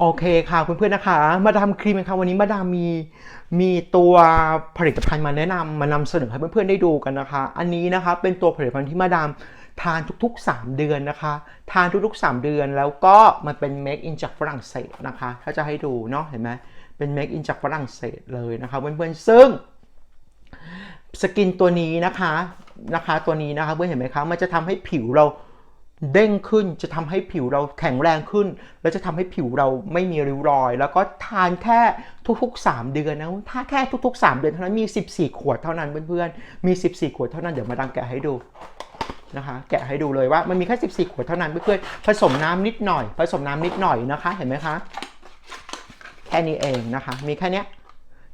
โอเคค่ะเพื่อนๆนะคะ มาดามครีมนะคะวันนี้มาดามมีมีตัวผลิตภัณฑ์มาแนะนำมานำเสนอให้เพื่อนๆได้ดูกันนะคะ อันนี้นะคะเป็นตัวผลิตภัณฑ์ที่มาดามทานทุกๆ 3 เดือนนะคะ ทานทุกๆ 3 เดือนแล้วก็มันเป็น make in จากฝรั่งเศสนะคะ ถ้าจะให้ดูเนาะเห็นไหมเป็น make in จากฝรั่งเศสเลยนะคะเพื่อนๆซึ่งสกินตัวนี้นะคะนะคะตัวนี้นะคะเพื่อนเห็นไหมคะมันจะทำให้ผิวเรา เด้งขึ้นจะทำให้ผิวเราแข็งแรงขึ้น แล้วจะทำให้ผิวเราไม่มีริ้วรอย แล้วก็ทานแค่ทุกๆ 3 เดือนนะถ้าแค่ทุก ๆ 3 เดือนเท่านั้นมี 14 ขวดเท่านั้นเพื่อนๆมี 14 ขวดเท่านั้นเดี๋ยวมาดามแกะให้ดูนะคะแกะให้ดูเลยว่ามันมีแค่14 ขวดเท่านั้นเพื่อนๆผสมน้ำนิดหน่อย ผสมน้ำนิดหน่อยนะคะเห็นไหมคะแค่นี้เองนะคะ มีแค่นี้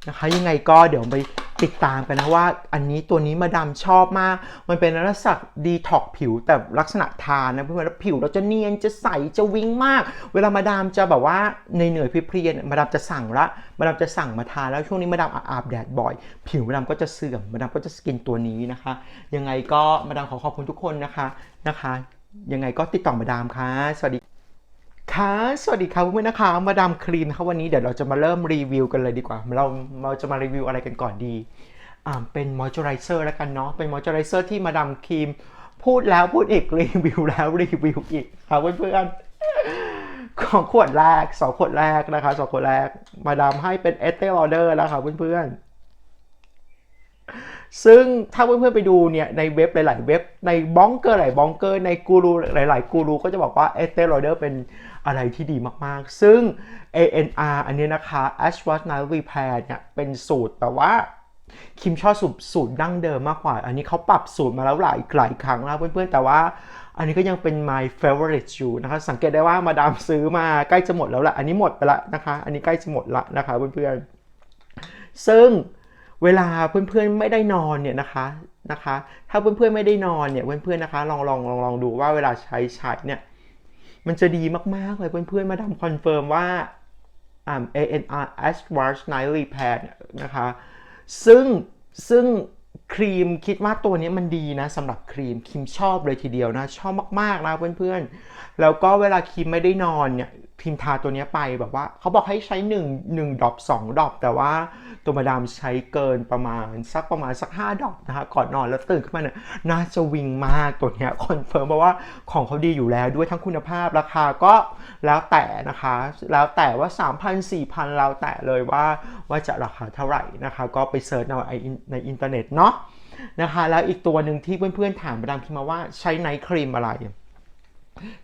นะคะยังไงก็เดี๋ยวไป ติดตามกันนะว่าอันนี้ตัวนี้มาดามชอบมาก มันเป็นลักษณะดีท็อกผิวแต่ลักษณะทานนะเพื่อนๆแล้วผิวเราจะเนียนจะใสจะวิ้งมาก เวลามาดามจะแบบว่าในเหนื่อยเพลียๆเนี่ยมาดามจะสั่งละมาดามจะสั่งมาทานแล้วช่วงนี้มาดามอาบแดดบ่อย ผิวมาดามก็จะเสื่อมมาดามก็จะสกินตัวนี้นะคะ ยังไงก็มาดามขอขอบคุณทุกคนนะคะนะคะ ยังไงก็ติดต่อมาดามค่ะ สวัสดี ค่ะ สวัสดีครับเพื่อนๆนะคะ มาดามครีมนะคะวันนี้เดี๋ยวเราจะมาเริ่มรีวิวกันเลยดีกว่า เราเราจะมารีวิวอะไรกันก่อนดีอ่าเป็นมอยเจอไรเซอร์แล้วกันเนาะ เป็นมอยเจอไรเซอร์ที่มาดามครีมพูดแล้วพูดอีกรีวิวแล้วรีวิวอีกครับเพื่อนๆของขวดแรกสองขวดแรกนะคะสองขวดแรก มาดามให้เป็นเอสเตอร์ออเดอร์แล้วค่ะเพื่อนๆซึ่งถ้าเพื่อนๆไปดูเนี่ยในเว็บหลาย ๆ เว็บในบ้องเกอร์หลายบ้องเกอร์ในกูรูหลาย ๆ กูรูก็จะบอกว่าเอสเตอร์ออเดอร์เป็น อะไรที่ดีมากๆ ซึ่ง ANR อันนี้นะคะ Ashwat n a Repair เนี่ยเป็นสูตรแต่ว่าคิมชอบสูตรสูตรดั้งเดิมมากกว่า อันนี้เขาปรับสูตรมาแล้วหลายหลายครั้งแล้วเพื่อนๆ แต่ว่าอันนี้ก็ยังเป็น my favorite อยู่นะคะ สังเกตได้ว่ามาดามซื้อมาใกล้จะหมดแล้วแหละอันนี้หมดไปละนะคะ อันนี้ใกล้จะหมดละนะคะเพื่อนๆ ซึ่งเวลาเพื่อนๆไม่ได้นอนเนี่ยนะคะนะคะ ถ้าเพื่อนๆไม่ได้นอนเนี่ยเพื่อนๆนะคะ ลองลองลองลองดูว่าเวลาใช้ใช้เนี่ย มันจะดีมาก ๆ เลยเพื่อนๆ มาดามคอนเฟิร์มว่าอ่า ANR Ashwash Night Repair เนี่ยนะคะ ซึ่งซึ่งครีมคิดว่าตัวนี้มันดีนะสำหรับครีมครีมชอบเลยทีเดียวนะ ชอบมาก ๆ นะเพื่อนๆ แล้วก็เวลาครีมไม่ได้นอนเนี่ย ครีมทาตัวนี้ไปแบบว่าเขาบอกให้ใช้1 1ดอป2ดอปแต่ว่าตัวมาดามใช้เกินประมาณสักประมาณสัก5ดอปนะคะก่อนนอนแล้วตื่นขึ้นมาเนี่ยน่าจะวิงมากตัวนี้คอนเฟิร์มเพราะว่าของเขาดีอยู่แล้วด้วยทั้งคุณภาพราคาก็แล้วแต่นะคะ แล้วแต่ว่า 3,000 4,000 แล้วแต่เลยว่าว่าจะราคาเท่าไหร่นะคะ ก็ไปเซิร์ชเอาในอินเทอร์เน็ตเนาะนะคะแล้วอีกตัวหนึ่งที่เพื่อนๆถามมาดามพิมมาว่าใช้ไนท์ครีมอะไร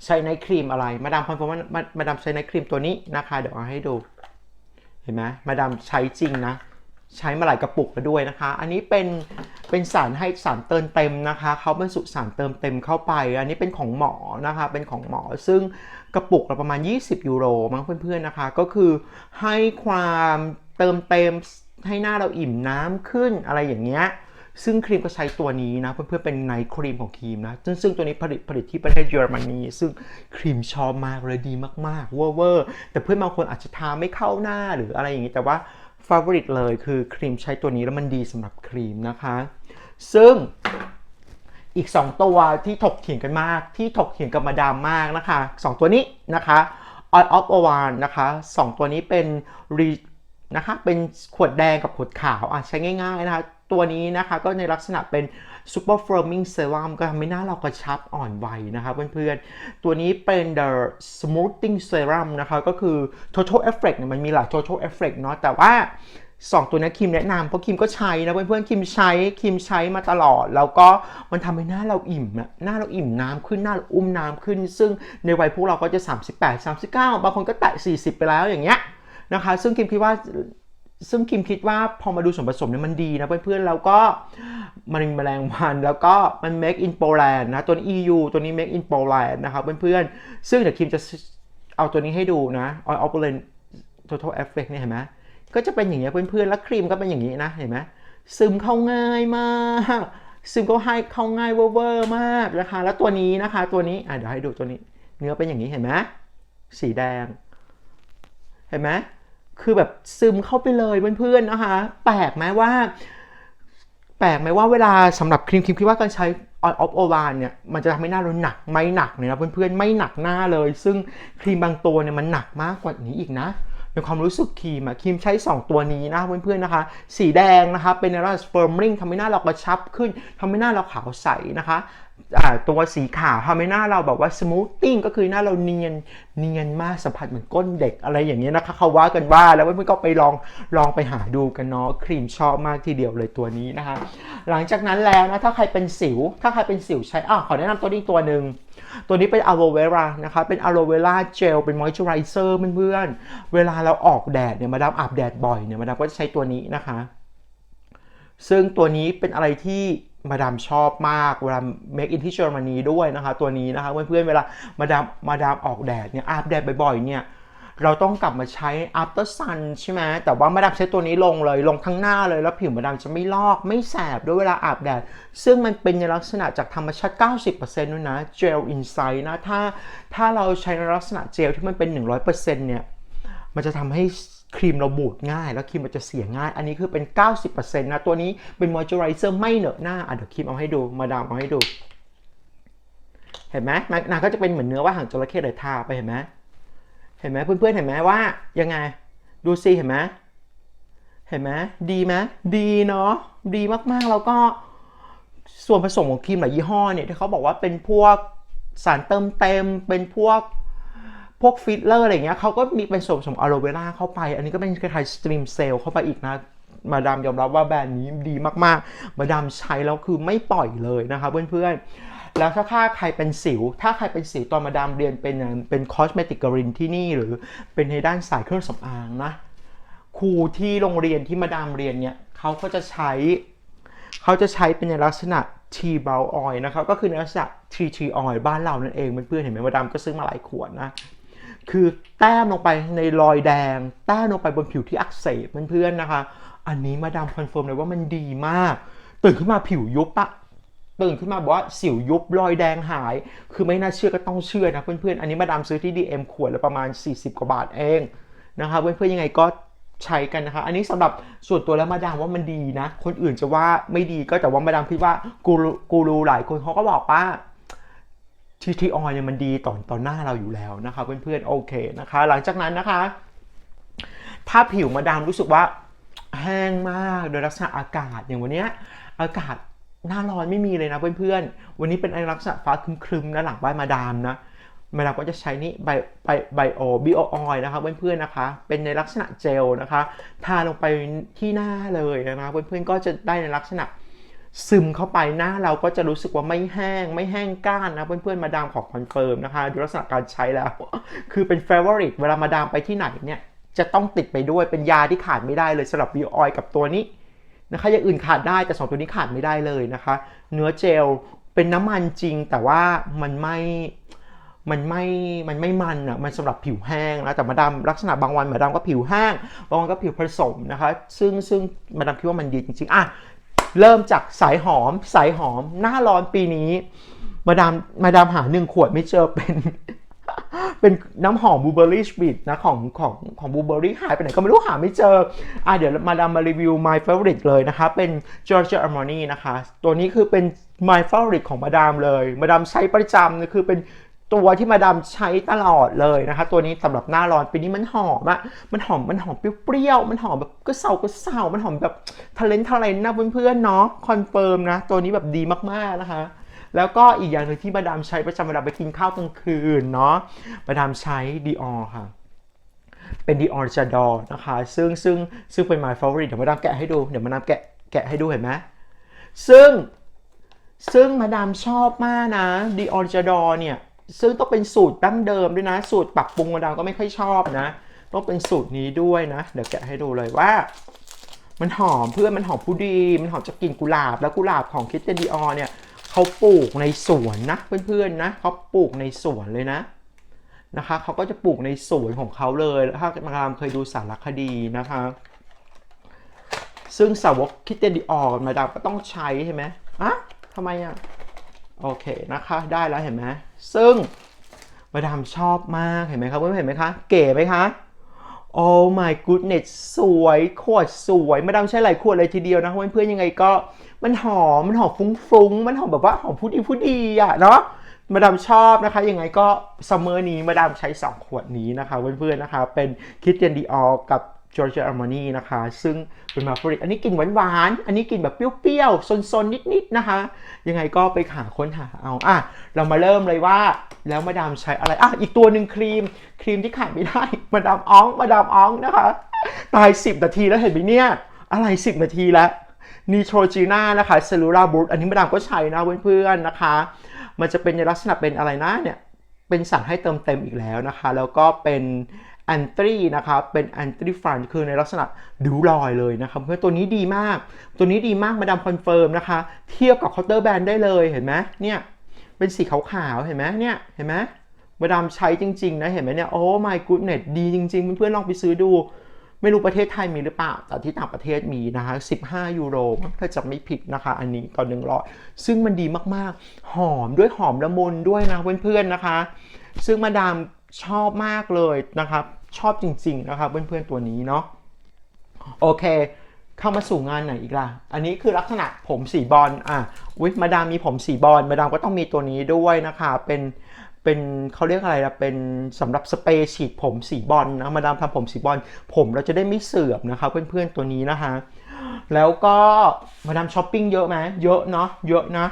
ใช้ไนท์ครีมอะไร มาดามคอนเฟิร์มว่ามาดามใช้ไนท์ครีมตัวนี้นะคะ เดี๋ยวเอาให้ดู เห็นไหมมาดามใช้จริงนะ ใช้มาหลายกระปุกแล้วด้วยนะคะ อันนี้เป็นเป็นสารให้สารเติมเต็มนะคะเขาบรรจุสารเติมเต็มเข้าไป อันนี้เป็นของหมอนะคะ เป็นของหมอซึ่งกระปุกละประมาณ 20 ยูโรมั้งเพื่อนๆนะคะ ก็คือให้ความเติมเต็มให้หน้าเราอิ่มน้ำขึ้นอะไรอย่างเงี้ย ซึ่งครีมก็ใช้ตัวนี้นะ เพื่อนๆเป็นไนท์ครีมของครีมนะ ซึ่งซึ่งตัวนี้ผลิตผลิตที่ประเทศเยอรมนีซึ่งครีมชอบมากเลยดีมากๆเวอร์เวอร์แต่เพื่อนบางคนอาจจะทาไม่เข้าหน้าหรืออะไรอย่างนี้แต่ว่าฟา v o r i t เลยคือครีมใช้ตัวนี้แล้วมันดีสำหรับครีมนะคะ ซึ่งอีก 2 ตัวที่ถกเถียงกันมาก ที่ถกเถียงกับมาดามมากนะคะ 2 ตัวนี้นะคะ Oil of o v a n นะคะ 2 ตัวนี้เป็นรีนะคะเป็นขวดแดงกับขวดขาวอะใช้ง่ายๆนะคะ ตัวนี้นะคะก็ในลักษณะเป็น Super Firming Serum ก็ทำให้หน้าเรากระชับอ่อนวัยนะคะเพื่อนๆ ตัวนี้เป็น The Smoothing Serum นะคะก็คือ Total Effect เนี่ยมันมีหลาย Total Effect เนาะแต่ว่า2ตัวนี้คิมแนะนำเพราะคิมก็ใช้นะเพื่อนๆคิมใช้คิมใช้มาตลอด แล้วก็มันทำให้หน้าเราอิ่มอะหน้าเราอิ่มน้ำขึ้นหน้าเราอุ้มน้ำขึ้น ซึ่งในวัยพวกเราก็จะ 38 39 บางคนก็แตะ40 ไปแล้วอย่างเงี้ยนะคะ ซึ่งคิมคิดว่า ซึ่งคิมคิดว่าพอมาดูส่วนผสมเนี่ยมันดีนะเพื่อนๆแล้วก็มันมีแมลงวันแล้วก็มัน make in Poland นะตัวนี้ EU ตัวนี้ make in Poland นะครับเพื่อนๆ ซึ่งเดี๋ยวคิมจะเอาตัวนี้ให้ดูนะ Oil of Poland Total Effect เนี่ยเห็นไหมก็จะเป็นอย่างเงี้ยเพื่อนๆ แล้วครีมก็เป็นอย่างนี้นะเห็นไหมซึมเข้าง่ายมากซึมเข้าให้เข้าง่ายเวอร์มากนะคะ แล้วตัวนี้นะคะตัวนี้อะเดี๋ยวให้ดูตัวนี้ เนื้อเป็นอย่างนี้เห็นไหมสีแดง เห็นไหม คือแบบซึมเข้าไปเลยเพื่อนๆนะคะ แปลกไหมว่า แปลกไหมว่าเวลาสำหรับครีมครีมคิดว่าการใช้ Oil of o v a n เนี่ยมันจะทำให้หน้าเราหนักไม่หนักเลยนะเพื่อนๆไม่หนักหน้าเลย ซึ่งครีมบางตัวเนี่ยมันหนักมากกว่านี้อีกนะในความรู้สึกครีมอะครีมใช้ 2 ตัวนี้นะเพื่อนๆนะคะ สีแดงนะคะเป็นในรัสเฟิร์มริงทำให้หน้าเรากระชับขึ้นทำให้หน้าเราขาวใสนะคะ ตัวสีขาวทำให้หน้าเราแบบว่าส o t ทติ้งก็คือหน้าเราเนียนเนียนมากสัมผัสเหมือนก้นเด็กอะไรอย่างเงี้ยนะคะเขาว่ากันว่าแล้วเพื่อนๆก็ไปลองลองไปหาดูกันเนาะครีมชอบมากทีเดียวเลยตัวนี้นะคะหลังจากนั้นแล้วนะถ้าใครเป็นสิว ถ้าใครเป็นสิวใช้อะขอแนะนำตัวนี้ตัวหนึ่งตัวนี้เป็นอะโลเวรานะคะเป็นอะโลเวราเจลเป็นมอยเจอไรเซอร์เพื่อนๆเวลาเราออกแดดเนี่ยมาดามอาบแดดบ่อยเนี่ยมาดามก็จะใช้ตัวนี้นะคะ ซึ่งตัวนี้เป็นอะไรที่ มาดามชอบมากเวลา make in ที่เยอรมนีด้วยนะคะตัวนี้นะคะเพื่อนๆเวลามาดามมาดามออกแดดเนี่ยอาบแดดบ่อยๆเนี่ยเราต้องกลับมาใช้ after sun ใช่ไหมแต่ว่ามาดามใช้ตัวนี้ลงเลย ลงทั้งหน้าเลย แล้วผิวมาดามจะไม่ลอก ไม่แสบด้วยเวลาอาบแดด ซึ่งมันเป็นในลักษณะจากธรรมชาติ 90%ด้วยนะ เจล inside นะ ถ้าถ้าเราใช้ในลักษณะเจลที่มันเป็น 100%เนี่ย มันจะทำให้ ครีมเราบูดง่าย แล้วครีมมันจะเสียง่าย อันนี้คือเป็น 90%นะ ตัวนี้เป็นมอยเจอไรเซอร์ไม่เหนอะหน้าอะเดี๋ยวครีมเอาให้ดู มาดามเอาให้ดู เห็นไหมนางก็จะเป็นเหมือนเนื้อว่าหางจระเข้เลยทาไปเห็นไหมเห็นไหมเพื่อนๆเห็นไหมว่ายังไง ดูสิเห็นไหมเห็นไหมดีไหมดีเนาะดีมากๆแล้วก็ส่วนผสมของครีมหลายยี่ห้อเนี่ยที่เขาบอกว่าเป็นพวกสารเติมเต็มเป็นพวก พวกฟิลเลอร์อะไรเงี้ยเขาก็มีเป็นส่วนผสมอะโลเวราเข้าไป อันนี้ก็เป็นคล้ายๆสตรีมเซลเข้าไปอีกนะมาดามยอมรับว่าแบรนด์นี้ดีมากๆ มาดามใช้แล้วคือไม่ปล่อยเลยนะคะเพื่อนๆ แล้วถ้าใครเป็นสิว ถ้าใครเป็นสิวตอนมาดามเรียนเป็นเป็นคอสเมติกกรินที่นี่หรือเป็นในด้านสายเครื่องสำอางนะครูที่โรงเรียนที่มาดามเรียนเนี่ยเขาก็จะใช้เขาจะใช้เป็นในลักษณะ T brow oil นะครับก็คือในลักษณะ T T oil บ้านเรานั่นเองเพื่อนๆเห็นไหมมาดามก็ซื้อมาหลายขวดนะ คือแต้มลงไปในรอยแดง แต้มลงไปบนผิวที่อักเสบเพื่อนๆนะคะ อันนี้มาดามคอนเฟิร์มเลยว่ามันดีมาก ตื่นขึ้นมาผิวยุบอะตื่นขึ้นมาบอกว่าสิวยุบรอยแดงหาย คือไม่น่าเชื่อก็ต้องเชื่อนะเพื่อนๆ อันนี้มาดามซื้อที่ DM ขวดละประมาณ 40 กว่าบาทเองนะคะเพื่อนๆ ยังไงก็ใช้กันนะคะ อันนี้สำหรับส่วนตัวแล้วมาดามว่ามันดีนะ คนอื่นจะว่าไม่ดีก็แต่ว่ามาดามคิดว่ากูกูรูหลายคนเขาก็บอกว่า ทีทีออยเนี่ยมันดีต่อต่อหน้าเราอยู่แล้วนะคะเพื่อนๆโอเคนะคะ หลังจากนั้นนะคะ ถ้าผิวมาดามรู้สึกว่าแห้งมากโดยลักษณะอากาศอย่างวันนี้อากาศหน้าร้อนไม่มีเลยนะเพื่อนๆ วันนี้เป็นลักษณะฟ้าครึมๆนะหลังบ้านมาดามนะมาดามก็จะใช้นี่ไบไบไบโอบิโอออยนะคะเพื่อนๆนะคะ เป็นในลักษณะเจลนะคะ ทาลงไปที่หน้าเลยนะคะเพื่อนๆก็จะได้ในลักษณะ ซึมเข้าไปหน้าเราก็จะรู้สึกว่าไม่แห้ง ไม่แห้งก้านนะเพื่อนๆมาดามขอคอนเฟิร์มนะคะดูลักษณะการใช้แล้ว คือเป็น favorite เวลามาดามไปที่ไหนเนี่ยจะต้องติดไปด้วยเป็นยาที่ขาดไม่ได้เลยสำหรับบิออยกับตัวนี้นะคะอย่างอื่นขาดได้แต่สองตัวนี้ขาดไม่ได้เลยนะคะ เนื้อเจลเป็นน้ำมันจริงแต่ว่ามันไม่มันไม่ มันไม่มันอะ มันสำหรับผิวแห้งนะ แต่มาดามลักษณะบางวันมาดามก็ผิวแห้ง บางวันก็ผิวผสมนะคะ ซึ่งซึ่งมาดามคิดว่ามันดีจริงๆ อะ เริ่มจากสายหอม สายหอม หน้าร้อนปีนี้ มาดามมาดามหาหนึ่งขวดไม่เจอเป็นเป็นน้ำหอมบูเบอรี่สปีดนะของของของบูเบอรี่หายไปไหนก็ไม่รู้หาไม่เจออะเดี๋ยวมาดามมารีวิว my favorite เลยนะคะ เป็น Giorgio Armani นะคะ ตัวนี้คือเป็น my favorite ของมาดามเลย มาดามใช้ประจำคือเป็น ตัวที่มาดามใช้ตลอดเลยนะคะ ตัวนี้สำหรับหน้าร้อนปีนี้มันหอมอะมันหอมมันหอมเปรี้ยวๆมันหอมแบบก็เศร้าก็เศร้ามันหอมแบบทะเลนทะเลนนะเพื่อนๆเนาะคอนเฟิร์มนะ ตัวนี้แบบดีมากๆนะคะแล้วก็อีกอย่างหนึ่งที่มาดามใช้ประจำเวลาไปกินข้าวกลางคืนเนาะมาดามใช้ดีออค่ะ เป็นดีออร์จาดอนะคะ ซึ่งซึ่งซึ่งเป็น my favorite เดี๋ยวมาดามแกะให้ดู เดี๋ยวมาดามแกะแกะให้ดูเห็นไหมซึ่งซึ่งมาดามชอบมากนะดีออร์จาดอเนี่ย ซึ่งต้องเป็นสูตรดั้งเดิมด้วยนะ สูตรปรับปรุงมาดามก็ไม่ค่อยชอบนะ ต้องเป็นสูตรนี้ด้วยนะ เดี๋ยวแกะให้ดูเลยว่า มันหอมเพื่อนมันหอมผู้ดี มันหอมจากกลิ่นกุหลาบ แล้วกุหลาบของคิสเตนดีออเนี่ยเขาปลูกในสวนนะเพื่อนๆนะเขาปลูกในสวนเลยนะนะคะเขาก็จะปลูกในสวนของเขาเลย ถ้ามาดามเคยดูสารคดีนะคะ ซึ่งสาวกคิสเตนดีออมาดามก็ต้องใช้ใช่ไหมอะทำไมอะ โอเคนะคะได้แล้วเห็นไหมซึ่งมาดามชอบมากเห็นไหมครับเพื่อนๆเห็นไหมคะ เก๋ไหมคะโอ้ my goodness สวยขวดสวยมาดามใช้หลายขวดเลยทีเดียวนะเพื่อนๆยังไงก็มันหอมมันหอมฟุ้งๆ มันหอมแบบว่าหอมผู้ดีผู้ดีอะเนาะมาดามชอบนะคะยังไงก็ซัมเมอร์นี้มาดามใช้ 2 ขวดนี้นะคะเพื่อนๆนะคะ เป็นคิ t เตียนดีออกับ จอร์เจอร์อาร์มานีนะคะ ซึ่งเป็นมาฟริกอันนี้กลิ่นหวานๆ อันนี้กลิ่นแบบเปรี้ยวๆซนๆ นิดๆ นะคะ ยังไงก็ไปหาค้นหาเอา อะ เรามาเริ่มเลยว่าแล้วมาดามใช้อะไร อะ อีกตัวหนึ่งครีม ครีมที่ขาดไม่ได้ มาดามอ้อง มาดามอ้องนะคะ ตาย 10 นาทีแล้วเห็นไหมเนี่ย อะไร 10 นาทีแล้วนีโทรจีน่านะคะเซลูลาบูตอันนี้มาดามก็ใช้นะเพื่อนๆ นะคะ มันจะเป็นในลักษณะเป็นอะไรนะเนี่ย เป็นสารให้เติมเต็มอีกแล้วนะคะ แล้วก็เป็น แอนตี้นะคะเป็นแอนตี้ฟันคือในลักษณะดิวรอยเลยนะคะเพื่อนตัวนี้ดีมาก ตัวนี้ดีมากมาดามคอนเฟิร์มนะคะ เทียบกับเคาน์เตอร์แบรนด์ได้เลยเห็นไหมเนี่ยเป็นสีขาวๆเห็นไหมเนี่ยเห็นไหมมาดามใช้จริง ๆ นะ เห็นไหมเนี่ยโอ้ my goodness ดีจริง ๆ เพื่อนๆลองไปซื้อดู ไม่รู้ประเทศไทยมีหรือเปล่า แต่ที่ต่างประเทศมีนะคะ15 ยูโรมั้งถ้าจำไม่ผิดนะคะ อันนี้ตอนหนึ่งร้อยซึ่งมันดีมากๆ หอมด้วยหอมละมุนด้วยนะเพื่อนๆนะคะ ซึ่งมาดามชอบมากเลยนะครับ ชอบจริง ๆ นะครับ เพื่อนๆตัวนี้เนาะโอเค เข้ามาสู่งานไหนอีกล่ะ อันนี้คือลักษณะผมสีบอลอะวิมาดามมีผมสีบอลมาดามก็ต้องมีตัวนี้ด้วยนะคะ เป็นเป็นเขาเรียกอะไรนะเป็นสำหรับสเปรย์ฉีดผมสีบอลนะมาดามทำผมสีบอลผมเราจะได้ไม่เสื่อมนะคะเพื่อนๆตัวนี้นะคะแล้วก็มาดามช้อปปิ้งเยอะไหมเยอะเนาะเยอะนะ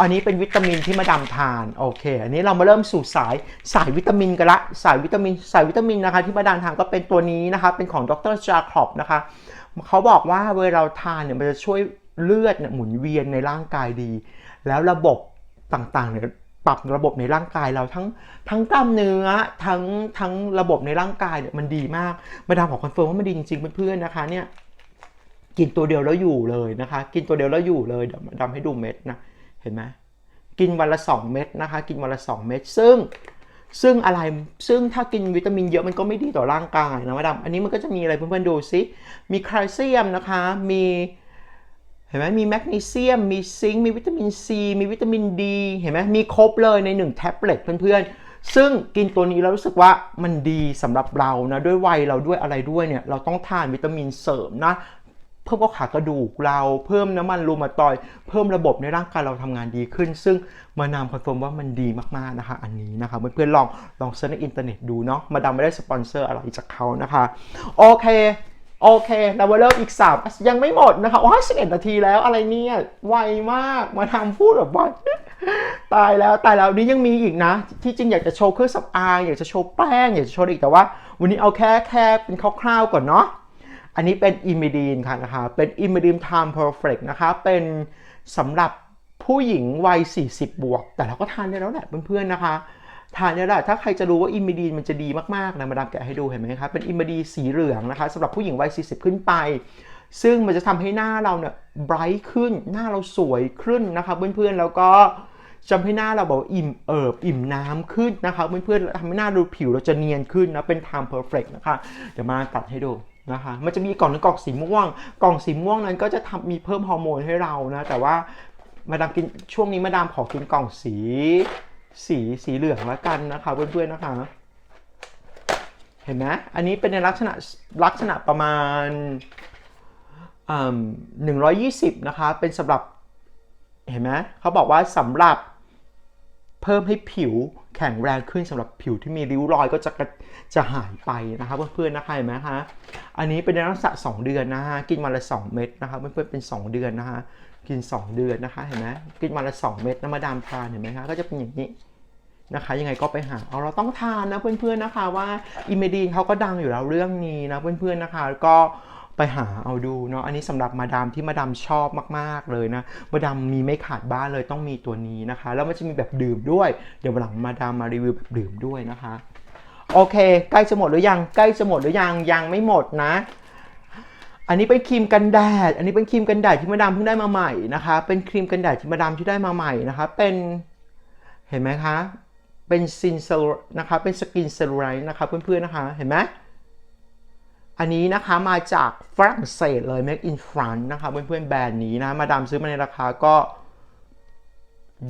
อันนี้เป็นวิตามินที่มาดามทานโอเค อันนี้เรามาเริ่มสู่สายสายวิตามินกันละสายวิตามินสายวิตามินนะคะ ที่มาดามทานก็เป็นตัวนี้นะคะ เป็นของดรจาคอบนะคะเขาบอกว่าเวลาเราทานเนี่ยมันจะช่วยเลือดเนี่ยหมุนเวียนในร่างกายดี แล้วระบบต่างๆเนี่ยปรับระบบในร่างกายเราทั้งทั้งกล้ามเนื้อทั้งทั้งระบบในร่างกายเนี่ยมันดีมากมาดามขอคอนเฟิร์มว่ามันดีจริงๆเพื่อนๆนะคะเนี่ยกินตัวเดียวแล้วอยู่เลยนะคะ กินตัวเดียวแล้วอยู่เลยเดี๋ยวมาดามให้ดูเม็ดนะ เห็นไหมกินวันละ 2 เม็ดนะคะ กินวันละ 2 เม็ดซึ่งซึ่งอะไรซึ่งถ้ากินวิตามินเยอะมันก็ไม่ดีต่อร่างกายนะมาดามอันนี้มันก็จะมีอะไรเพื่อนๆดูซิมีแคลเซียมนะคะมีเห็นไหมมีแมกนีเซียม มีซิงค์มีวิตามินซีมีวิตามินดีเห็นไหมมีครบเลยใน1แท็บเล็ตเพื่อนๆ ซึ่งกินตัวนี้แล้วรู้สึกว่ามันดีสำหรับเรานะด้วยวัยเราด้วยอะไรด้วยเนี่ยเราต้องทานวิตามินเสริมนะ เพิ่มก็ขากระดูกเราเพิ่มน้ำมันรูมาตอย เพิ่มระบบในร่างกายเราทำงานดีขึ้น ซึ่งมานามคอนเฟิร์มว่ามันดีมากๆนะคะ อันนี้นะคะเพื่อนๆลองลองเซิร์ชในอินเทอร์เน็ตดูเนาะมาดามไม่ได้สปอนเซอร์อะไรจากเขานะคะโอเคโอเคเราเริ่มอีก 3 ยังไม่หมดนะคะว้า11นาทีแล้วอะไรเนี่ย ไวมากมาทำพูดแบบว่าตายแล้วตายแล้วนี่ยังมีอีกนะ ที่จริงอยากจะโชว์เครื่องสำอางอยากจะโชว์แป้งอยากจะโชว์อีกแต่ว่า วันนี้เอาแค่แค่เป็นคร่าวๆก่อนเนาะ อันนี้เป็นอิมิดีนค่ะนะคะเป็นอิมิดีน time perfect นะคะ เป็นสำหรับผู้หญิงวัย 40 บวก แต่เราก็ทานได้แล้วแหละเพื่อนๆนะคะทานได้แล้วแหละถ้าใครจะรู้ว่าอิมิดีนมันจะดีมากๆนะมาดามแกะให้ดูเห็นไหมคะเป็นอิมิดีสีเหลืองนะคะสำหรับผู้หญิงวัย 40 ขึ้นไป ซึ่งมันจะทำให้หน้าเราเนี่ยไบรท์ขึ้นหน้าเราสวยขึ้นนะคะเพื่อนๆแล้วก็จำให้หน้าเราแบบอิ่มเอิบอิ่มน้ำขึ้นนะคะเพื่อนๆทำให้หน้าดูผิวเราจะเนียนขึ้นนะเป็น time perfect นะคะเดี๋ยวมาตัดให้ดู นะคะมันจะมีกล่องนึงกล่องสีม่วง กล่องสีม่วงนั้นก็จะทำมีเพิ่มฮอร์โมนให้เรานะ แต่ว่ามาดามกินช่วงนี้มาดามขอกินกล่องสีสีสีเหลืองแล้วกันนะคะเพื่อนๆนะคะ เห็นไหมอันนี้เป็นในลักษณะลักษณะประมาณหนึ่งร้อยยี่สิบนะคะ เป็นสำหรับเห็นไหมเขาบอกว่าสำหรับเพิ่มให้ผิว แข็งแรงขึ้นสำหรับผิวที่มีริ้วรอยก็จะจะหายไปนะคะเพื่อนๆนะคะเห็นไหมคะอันนี้เป็นในลักษณะ2เดือนนะฮะกินวันละ 2 เม็ดนะคะเพื่อนๆเป็น 2 เดือนนะคะกิน 2 เดือนนะคะเห็นไหมกินวันละ 2 เม็ดน้ำมาดามทานเห็นไหมคะก็จะเป็นอย่างนี้นะคะยังไงก็ไปหาเอาเราต้องทานนะเพื่อนๆนะคะว่าอิเมดีนเขาก็ดังอยู่แล้วเรื่องนี้นะเพื่อนๆนะคะก็ ไปหาเอาดูเนาะอันนี้สำหรับมาดามที่มาดามชอบมากๆเลยนะมาดามมีไม่ขาดบ้านเลยต้องมีตัวนี้นะคะ แล้วมันจะมีแบบดื่มด้วย เดี๋ยวหลังมาดามมารีวิวแบบดื่มด้วยนะคะโอเค ใกล้จะหมดหรือยังใกล้จะหมดหรือยังยังไม่หมดนะ อันนี้เป็นครีมกันแดด อันนี้เป็นครีมกันแดดที่มาดามเพิ่งได้มาใหม่นะคะ เป็นครีมกันแดดที่มาดามที่ได้มาใหม่นะคะ เป็นเห็นไหมคะเป็นซินเซลนะคะเป็นสกินเซลไลท์นะคะเพื่อนๆนะคะเห็นไหม อันนี้นะคะมาจากฝรั่งเศสเลย Make in France นะคะเพื่อนๆแบรนด์นี้นะ มาดามซื้อมาในราคาก็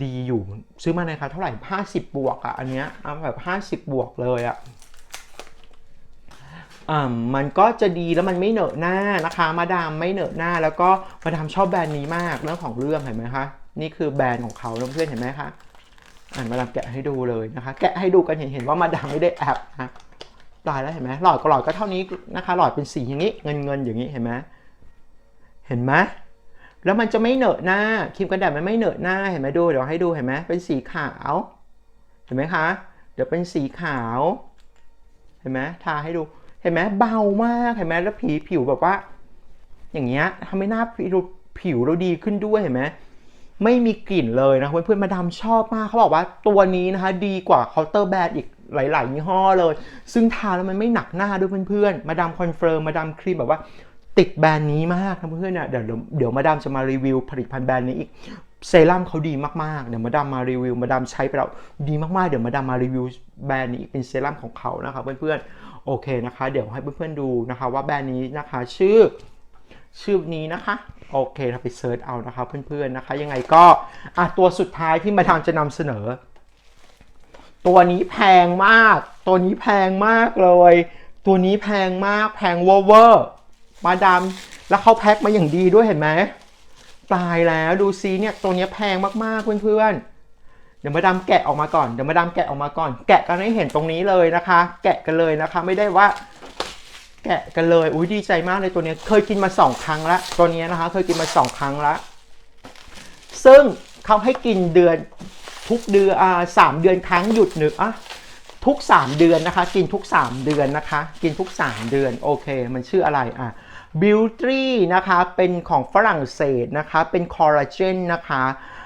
ดีอยู่ ซื้อมาในราคาเท่าไหร่ 50 บวกอะ่ะอันเนี้ยเอาแบบ 50 บวกเลยอะ่ะอ่ามันก็จะดีแล้วมันไม่เหนอะหน้านะคะ มาดามไม่เหนอะหน้า แล้วก็มาดามชอบแบรนด์นี้มากเรื่องของเรื่องเห็นไหมคะนี่คือแบรนด์ของเขาเพื่อนๆเห็นไหมคะอ่านมาดามแกะให้ดูเลยนะคะ แกะให้ดูกันเห็นเห็นว่ามาดามไม่ได้แอบนะ ตายแล้วเห็นไหมหลอดก็หลอดก็เท่านี้นะคะหลอดเป็นสีอย่างนี้เงินเงินอย่างนี้เห็นไหมเห็นไหมแล้วมันจะไม่เหนอะหน้าครีมกันแดดมันไม่เหนอะหน้าเห็นไหมดูเดี๋ยวให้ดูเห็นไหมเป็นสีขาว เห็นไหมคะ เดี๋ยวเป็นสีขาว เห็นไหมทาให้ดูเห็นไหมเบามากเห็นไหมแล้วผิผิวแบบว่า อย่างเงี้ยทำให้หน้าผิวผิวเราดีขึ้นด้วยเห็นไหมไม่มีกลิ่นเลยนะเพื่อนๆมาดามชอบมากเขาบอกว่าตัวนี้นะคะ ดีกว่าเคาน์เตอร์แบรนด์อีก หลาย ๆ ยี่ห้อเลย ซึ่งทาแล้วมันไม่หนักหน้าด้วยเพื่อนๆ มาดามคอนเฟิร์มมาดามครีมแบบว่าติดแบรนด์นี้มากนะเพื่อนๆเนี่ยเดี๋ยวเดี๋ยวมาดามจะมารีวิวผลิตภัณฑ์แบรนด์นี้อีกเซรั่มเขาดีมากๆ เดี๋ยวมาดามมารีวิวมาดามใช้ไปแล้วดีมากๆ เดี๋ยวมาดามมารีวิวแบรนด์นี้เป็นเซรั่มของเขานะคะเพื่อนๆ โอเคนะคะ เดี๋ยวให้เพื่อนๆดูนะคะว่าแบรนด์นี้นะคะชื่อชื่อนี้นะคะ โอเคเราไปเซิร์ชเอานะคะเพื่อนๆนะคะ ยังไงก็อะตัวสุดท้ายที่มาดามจะนำเสนอ ตัวนี้แพงมาก ตัวนี้แพงมากเลย ตัวนี้แพงมาก แพงเวอร์มาดามแล้วเขาแพ็คมาอย่างดีด้วยเห็นไหมตายแล้วดูซิเนี่ยตัวนี้แพงมากๆเพื่อนๆเดี๋ยวมาดามแกะออกมาก่อนเดี๋ยวมาดามแกะออกมาก่อน แกะกันให้เห็นตรงนี้เลยนะคะ แกะกันเลยนะคะ ไม่ได้ว่า แกะกันเลยอุ้ยดีใจมากเลยตัวนี้เคยกินมาสองครั้งละตัวนี้นะคะ เคยกินมาสองครั้งละซึ่งเขาให้กินเดือน ทุกเดือนอ่าสามเดือนครั้งหยุดหนึ่งอะทุก 3 เดือนนะคะ กินทุก 3 เดือนนะคะ กินทุก 3 เดือนโอเค มันชื่ออะไรอะ Beauty นะคะเป็นของฝรั่งเศสนะคะ เป็นคอลลาเจนนะคะ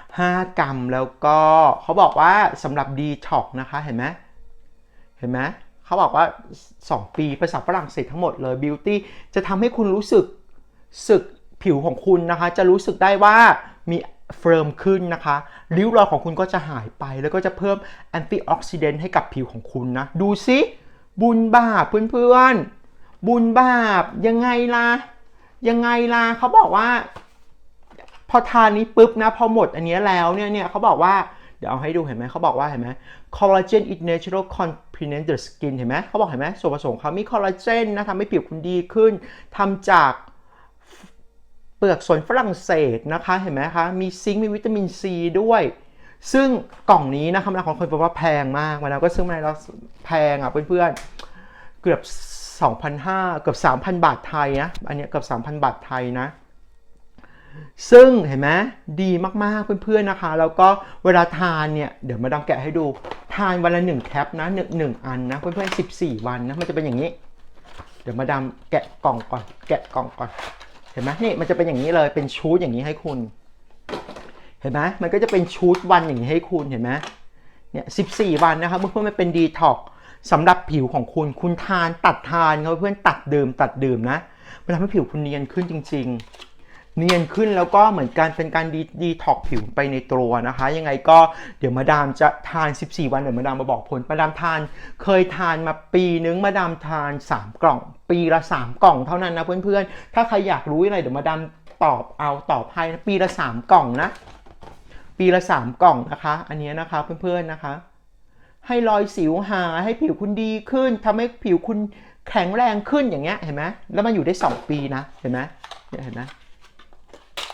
5 กรัมแล้วก็เขาบอกว่าสำหรับดีท็อกนะคะเห็นไหมเห็นไหมเขาบอกว่า 2 ปีภาษาฝรั่งเศสทั้งหมดเลย Beauty จะทำให้คุณรู้สึกสึกผิวของคุณนะคะ จะรู้สึกได้ว่ามี เฟิร์มขึ้นนะคะ ริ้วรอยของคุณก็จะหายไป แล้วก็จะเพิ่มแอนตี้ออกซิเดนต์ให้กับผิวของคุณนะ ดูซิบุญบาปเพื่อนๆ บุญบาปยังไงล่ะ ยังไงล่ะเขาบอกว่า พอทานนี้ปุ๊บนะ พอหมดอันนี้แล้วเนี่ยเนี่ยเขาบอกว่าเดี๋ยวเอาให้ดูเห็นไหมเขาบอกว่าเห็นไหม collagen is natural complement the skin เห็นไหมเขาบอกเห็นไหมส่วนผสมเขามีคอลลาเจนนะทำให้ผิวคุณดีขึ้นทำจาก เปลือกสนฝรั่งเศสนะคะเห็นไหมคะมีซิงค์มีวิตามินซีด้วย ซึ่งกล่องนี้นะคะมาดาของคนบอกว่าแพงมากมาดามก็ซื้อมาแล้วแพงอะเพื่อนๆเกือบ2,500เกือบ3,000 บาทไทยนะอันนี้เกือบ3,000 บาทไทยนะซึ่งเห็นไหมดีมากๆเพื่อนๆนะคะ แล้วก็เวลาทานเนี่ย เดี๋ยวมาดามแกะให้ดู ทานวันละหนึ่งแคปนะหนึ่งหนึ่งอันนะเพื่อนๆ14วันนะมันจะเป็นอย่างนี้ เดี๋ยวมาดามแกะกล่องก่อนแกะกล่องก่อน ห็นไหมนี่มันจะเป็นอย่างนี้เลยเป็นชุดอย่างนี้ให้คุณ เห็นไหมมันก็จะเป็นชุดวันอย่างนี้ให้คุณเห็นไหมเนี่ยสิบสี่วันนะครับเพื่อนๆมันเป็นดีท็อกสำหรับผิวของคุณคุณทานตัดทานครับเพื่อนตัดดื่มตัดดื่มนะมันทำให้ผิวคุณเนียนขึ้นจริง ๆ เนียนขึ้นแล้วก็เหมือนการเป็นการดีดีท็อกผิวไปในตัวนะคะ ยังไงก็เดี๋ยวมาดามจะทาน 14 วันเดี๋ยวมาดามมาบอกผลมาดามทาน เคยทานมาปีนึงมาดามทาน 3 กล่อง ปีละ 3 กล่องเท่านั้นนะเพื่อนๆ ถ้าใครอยากรู้อะไรเดี๋ยวมาดามตอบเอาตอบให้นะปีละ 3 กล่องนะ ปีละ 3 กล่องนะคะ อันนี้นะคะเพื่อนๆนะคะ ให้รอยสิวหายให้ผิวคุณดีขึ้นทำให้ผิวคุณแข็งแรงขึ้นอย่างเงี้ยเห็นไหมแล้วมันอยู่ได้ 2 ปีนะเห็นไหมเห็นไหม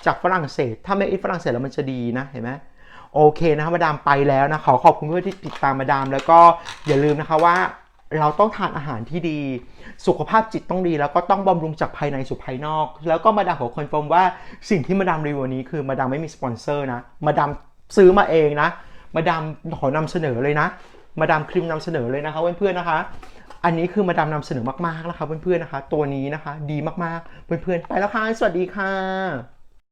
จากฝรั่งเศส ถ้าไม่อิฝรั่งเศสแล้วมันจะดีนะเห็นไหมโอเคนะครับมาดามไปแล้วนะขอขอบคุณเพื่อนที่ติดตามมาดาม แล้วก็อย่าลืมนะคะว่าเราต้องทานอาหารที่ดี สุขภาพจิตต้องดี แล้วก็ต้องบำรุงจากภายในสู่ภายนอก แล้วก็มาดามขอคอนเฟิร์มว่าสิ่งที่มาดามรีวิวนี้คือมาดามไม่มีสปอนเซอร์นะ มาดามซื้อมาเองนะ มาดามขอนำเสนอเลยนะ มาดามครีมนำเสนอเลยนะคะเพื่อนๆนะคะ อันนี้คือมาดามนำเสนอมากๆแล้วค่ะเพื่อนๆนะคะ ตัวนี้นะคะ ดีมากๆเพื่อนๆไปแล้วค่ะสวัสดีค่ะ